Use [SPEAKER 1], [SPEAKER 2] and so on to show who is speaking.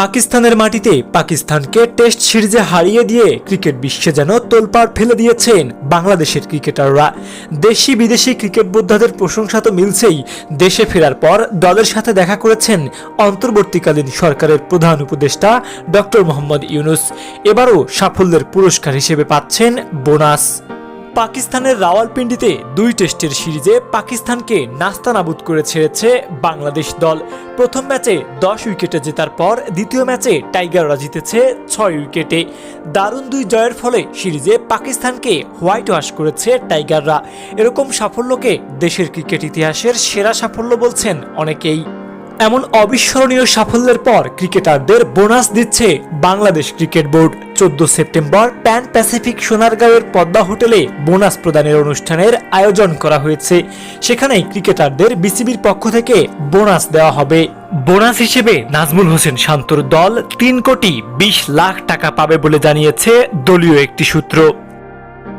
[SPEAKER 1] পাকিস্তানের মাটিতে পাকিস্তানকে টেস্ট সিরিজে হারিয়ে দিয়ে ক্রিকেট বিশ্বে যেন তোলপাড় ফেলে দিয়েছেন বাংলাদেশের ক্রিকেটাররা। দেশি বিদেশি ক্রিকেট বোদ্ধাদের প্রশংসা তো মিলছেই। দেশে ফেরার পর দলের সাথে দেখা করেছেন অন্তর্বর্তীকালীন সরকারের প্রধান উপদেষ্টা ডক্টর মোহাম্মদ ইউনুস। এবারও সাফল্যের পুরস্কার হিসেবে পাচ্ছেন বোনাস। পাকিস্তানের রাওয়ালপিন্ডিতে দুই টেস্টের সিরিজে পাকিস্তানকে নাস্তানাবুদ করে ছেড়েছে বাংলাদেশ দল। প্রথম ম্যাচে দশ উইকেটে জেতার পর দ্বিতীয় ম্যাচে টাইগাররা জিতেছে ছয় উইকেটে। দারুণ দুই জয়ের ফলে সিরিজে পাকিস্তানকে হোয়াইট ওয়াশ করেছে টাইগাররা। এরকম সাফল্যকে দেশের ক্রিকেট ইতিহাসের সেরা সাফল্য বলছেন অনেকেই। এমন অবিস্মরণীয় সাফল্যের পর ক্রিকেটারদের বোনাস দিচ্ছে বাংলাদেশ ক্রিকেট বোর্ড। চোদ্দ সেপ্টেম্বর প্যান প্যাসিফিক সোনারগাঁওয়ের পদ্মা হোটেলে বোনাস প্রদানের অনুষ্ঠানের আয়োজন করা হয়েছে। সেখানেই ক্রিকেটারদের বিসিবির পক্ষ থেকে বোনাস দেওয়া হবে। বোনাস হিসেবে নাজমুল হোসেন শান্তর দল তিন কোটি বিশ লাখ টাকা পাবে বলে জানিয়েছে দলীয় একটি সূত্র।